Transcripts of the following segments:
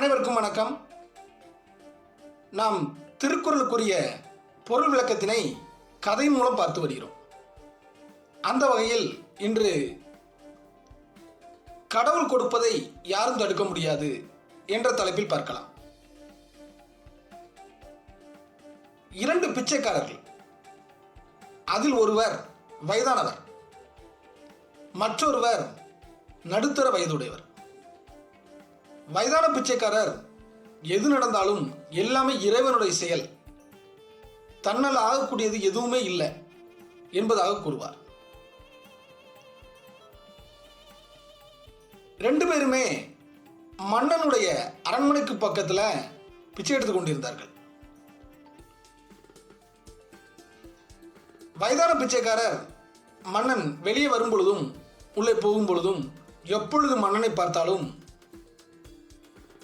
அனைவருக்கும் வணக்கம். நாம் திருக்குறளுக்குரிய பொருள் விளக்கத்தினை கதை மூலம் பார்த்து வருகிறோம். அந்த வகையில் இன்று கடவுள் கொடுப்பதை யாரும் தடுக்க முடியாது என்ற தலைப்பில் பார்க்கலாம். இரண்டு பிச்சைக்காரர்கள். அதில் ஒருவர் வயதானவர். மற்றொருவர் நடுத்தர வயதுடையவர். வயதான பிச்சைக்காரர். எது நடந்தாலும் எல்லாமே இறைவனுடைய செயல். தன்னால் ஆகக்கூடியது எதுவுமே இல்லை என்பதாக கூறுவார். ரெண்டு பேருமே மன்னனுடைய அரண்மனைக்கு பக்கத்தில் பிச்சை எடுத்துக் கொண்டிருந்தார்கள். வயதான பிச்சைக்காரர் மன்னன் வெளியே வரும் பொழுதும் உள்ளே போகும் பொழுதும் எப்பொழுது மன்னனை பார்த்தாலும்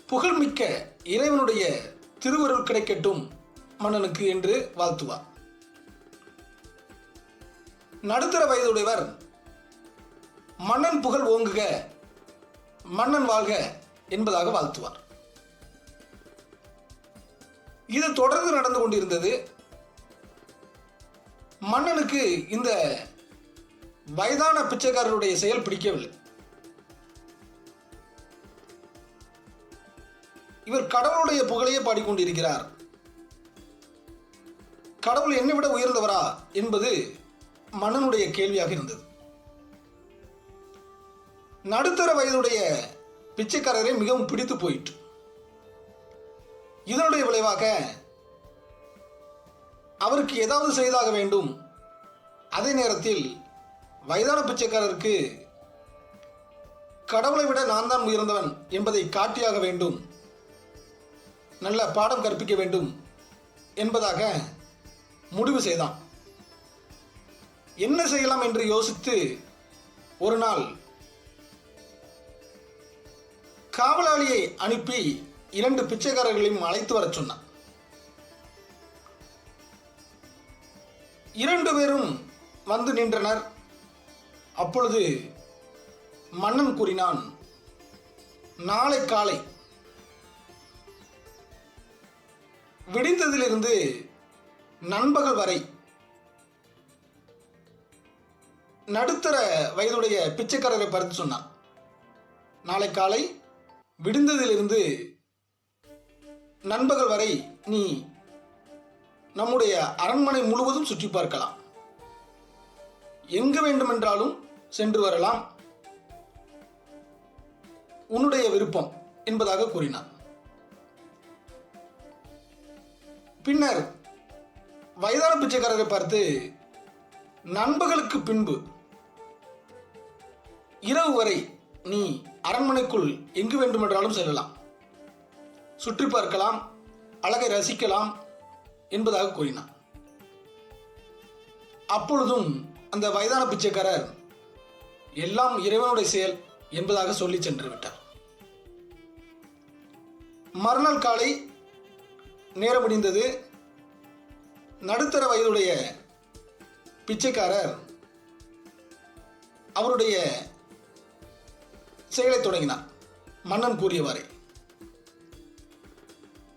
புகழ்மிக்க இறைவனுடைய திருவருள் கிடைக்கட்டும் மன்னனுக்கு என்று வாழ்த்துவார். நடுத்தர வயதுடையவர் மன்னன் புகழ் ஓங்குக மன்னன் வாழ்க என்பதாக வாழ்த்துவார். இது தொடர்ந்து நடந்து கொண்டிருந்தது. மன்னனுக்கு இந்த வயதான பிச்சைக்காரருடைய செயல் பிடிக்கவில்லை. இவர் கடவுளுடைய புகழையே பாடிக்கொண்டிருக்கிறார். கடவுள் என்னை விட உயர்ந்தவரா என்பது மன்னனுடைய கேள்வியாக இருந்தது. நடுத்தர வயதுடைய பிச்சைக்காரரை மிகவும் பிடித்து போயிற்று. இதனுடைய விளைவாக அவருக்கு ஏதாவது செய்தாக வேண்டும். அதே நேரத்தில் வயதான பிச்சைக்காரருக்கு கடவுளை விட நான் தான் உயர்ந்தவன் என்பதை காட்டியாக வேண்டும். நல்ல பாடம் கற்பிக்க வேண்டும் என்பதாக முடிவு செய்தான். என்ன செய்யலாம் என்று யோசித்து ஒரு நாள் காவலாளியை அனுப்பி இரண்டு பிச்சைக்காரர்களையும் அழைத்து வரச் சொன்னான். இரண்டு பேரும் வந்து நின்றனர். அப்பொழுது மன்னன் கூறினான் நாளை காலை விடிந்ததிலிருந்து நண்பகல் வரை நடுத்தர வயதுடைய பிச்சைக்காரரை பார்த்து சொன்னான். நாளை காலை விடிந்ததிலிருந்து நண்பகல் வரை நீ நம்முடைய அரண்மனை முழுவதும் சுற்றி பார்க்கலாம். எங்கு வேண்டுமென்றாலும் சென்று வரலாம். உன்னுடைய விருப்பம் என்பதாக கூறினான். பின்னர் வயதான பிச்சைக்காரரை பார்த்து நண்பர்களுக்கு பின்பு இரவு வரை நீ அரண்மனைக்குள் எங்கு வேண்டுமென்றாலும் செல்லலாம். சுற்றி பார்க்கலாம் அழகை ரசிக்கலாம் என்பதாக கூறினான். அப்பொழுதும் அந்த வயதான பிச்சைக்காரர் எல்லாம் இறைவனுடைய செயல் என்பதாக சொல்லி சென்று விட்டார். மறுநாள் காலை நேரம் முடிந்தது நடுத்தர வயதுடைய பிச்சைக்காரர் அவருடைய செயலை தொடங்கினார். மன்னன் கூறியவாறே.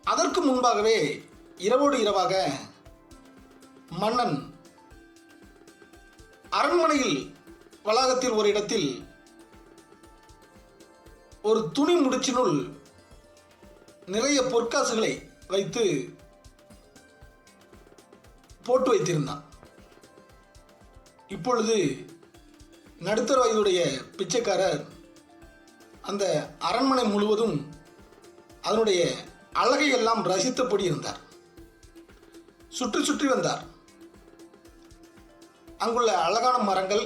அதற்கு முன்பாகவே இரவோடு இரவாக மன்னன் அரண்மனையில் வளாகத்தில் ஒரு இடத்தில் ஒரு துணி முடிச்சினுள் நிறைய பொற்காசுகளை வைத்து போட்டு வைத்திருந்தான். இப்பொழுது நடுத்தர வயதுடைய பிச்சைக்காரர் அந்த அரண்மனை முழுவதும் அதனுடைய அழகை எல்லாம் ரசித்தபடி இருந்தார். சுற்றி சுற்றி வந்தார். அங்குள்ள அழகான மரங்கள்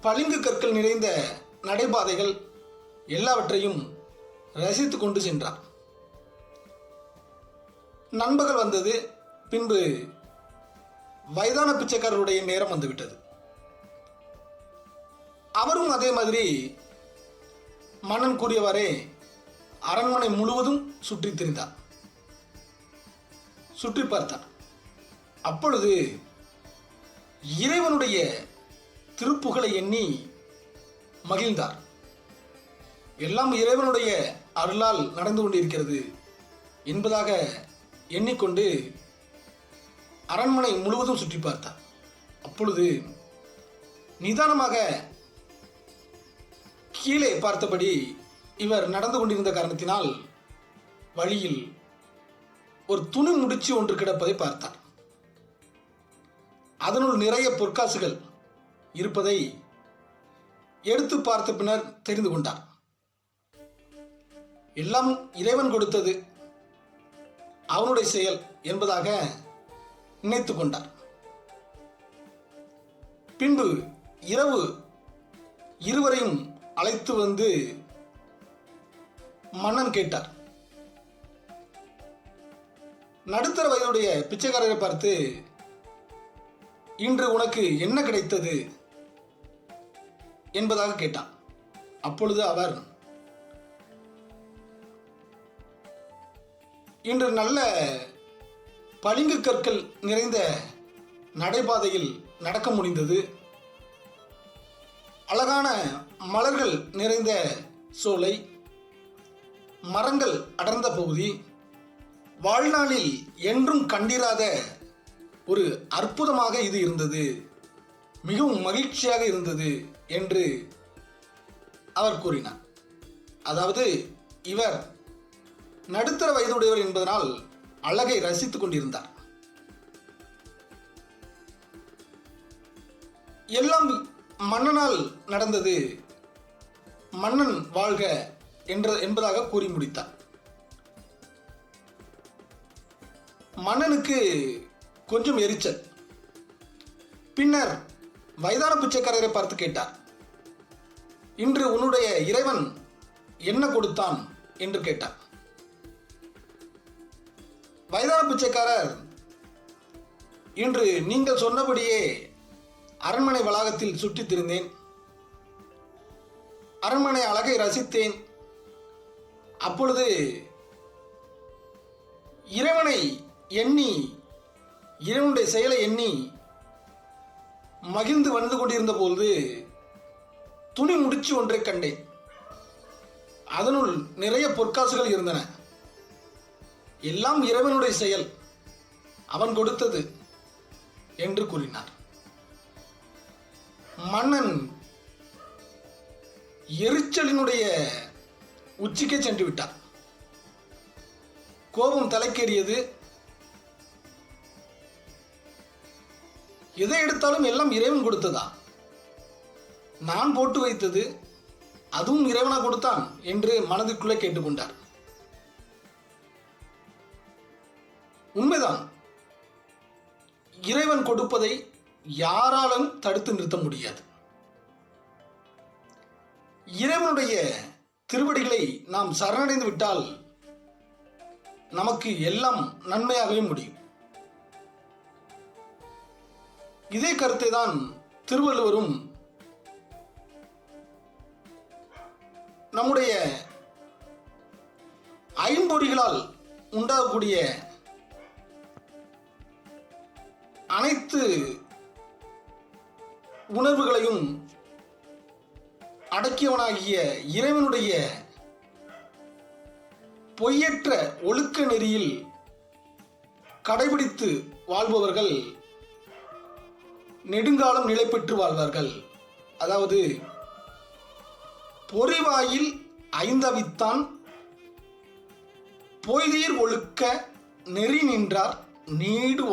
பளிங்கு கற்கள் நிறைந்த நடைபாதைகள் எல்லாவற்றையும் ரசித்து கொண்டு சென்றார் நண்பகல் வந்தது பின்பு வயதான பிச்சைக்காரருடைய நேரம் வந்துவிட்டது. அவரும் அதே மாதிரி மன்னன் கூறியவாறே அரண்மனை முழுவதும் சுற்றி திரிந்தார் சுற்றி பார்த்தார் அப்பொழுது இறைவனுடைய திருப்புகளை எண்ணி மகிழ்ந்தார். எல்லாம் இறைவனுடைய அருளால் நடந்து கொண்டிருக்கிறது என்பதாக எண்ணிக்கொண்டு அரண்மனை முழுவதும் சுற்றி பார்த்தார் அப்பொழுது நிதானமாக கீழே பார்த்தபடி இவர் நடந்து கொண்டிருந்த காரணத்தினால் வழியில் ஒரு துணி முடிச்சு ஒன்று கிடப்பதை பார்த்தார் அதனுள் நிறைய பொற்காசுகள் இருப்பதை எடுத்து பார்த்த பின்னர் தெரிந்து கொண்டார் எல்லாம் இறைவன் கொடுத்தது அவனுடைய செயல் என்பதாக நினைத்து கொண்டார். பின்பு இரவு இருவரையும் அழைத்து வந்து மன்னன் கேட்டார். நடுத்தர வயதுடைய பிச்சைக்காரரை பார்த்து இன்று உனக்கு என்ன கிடைத்தது? என்பதாக கேட்டான். அப்பொழுது அவர் இன்று நல்ல பளிங்கு கற்கள் நிறைந்த நடைபாதையில் நடக்க முடிந்தது. அழகான மலர்கள் நிறைந்த சோலை மரங்கள் அடர்ந்த பகுதி வாழ்நாளில் என்றும் கண்டிராத ஒரு அற்புதமாக இது இருந்தது. மிகவும் மகிழ்ச்சியாக இருந்தது என்று அவர் கூறினார். அதாவது இவர் நடுத்தர வயதுடையவர் என்பதனால் அழகை ரசித்துக் கொண்டிருந்தார். எல்லாம் மன்னனால் நடந்தது மன்னன் வாழ்க என்ற என்பதாக கூறி முடித்தார். மன்னனுக்கு கொஞ்சம் எரிச்சல். பின்னர் வயதான பிச்சைக்காரரை பார்த்து கேட்டார். இன்று உன்னுடைய இறைவன் என்ன கொடுத்தான்? என்று கேட்டார். வயதான பிச்சைக்காரர் இன்று நீங்கள் சொன்னபடியே அரண்மனை வளாகத்தில் சுற்றித் திரிந்தேன். அரண்மனை அழகை ரசித்தேன். அப்பொழுது இறைவனை எண்ணி இறைவனுடைய செயலை எண்ணி மகிழ்ந்து வந்து கொண்டிருந்த பொழுது துணி முடிச்சு ஒன்றை கண்டேன். அதனுள் நிறைய பொற்காசுகள் இருந்தன. எல்லாம் இறைவனுடைய செயல். அவன் கொடுத்தது என்று கூறினார். மன்னன் எரிச்சலினுடைய உச்சிக்கே சென்று விட்டார் கோபம் தலைக்கேறியது. எதை எடுத்தாலும் எல்லாம் இறைவன் கொடுத்ததா? நான் போட்டு வைத்தது அதுவும் இறைவனா கொடுத்தான் என்று மனதிற்குள்ளே கேட்டுக்கொண்டார். உண்மைதான். இறைவன் கொடுப்பதை யாராலும் தடுத்து நிறுத்த முடியாது. இறைவனுடைய திருவடிகளை நாம் சரணடைந்து விட்டால் நமக்கு எல்லாம் நன்மையாகவே முடியும். இதே கருத்தை தான் திருவள்ளுவரும் நம்முடைய ஐம்பொறிகளால் உண்டாகக்கூடிய அனைத்து உணர்வுகளையும் அடக்கியவனாகிய இறைவனுடைய பொய்யற்ற ஒழுக்க நெறியில் கடைபிடித்து வாழ்பவர்கள் நெடுங்காலம் நிலை பெற்று வாழ்வார்கள். அதாவது பொறிவாயில் ஐந்தவித்தான் பொய்தீர் ஒழுக்க நெறி நின்றார் நீடு வாழ்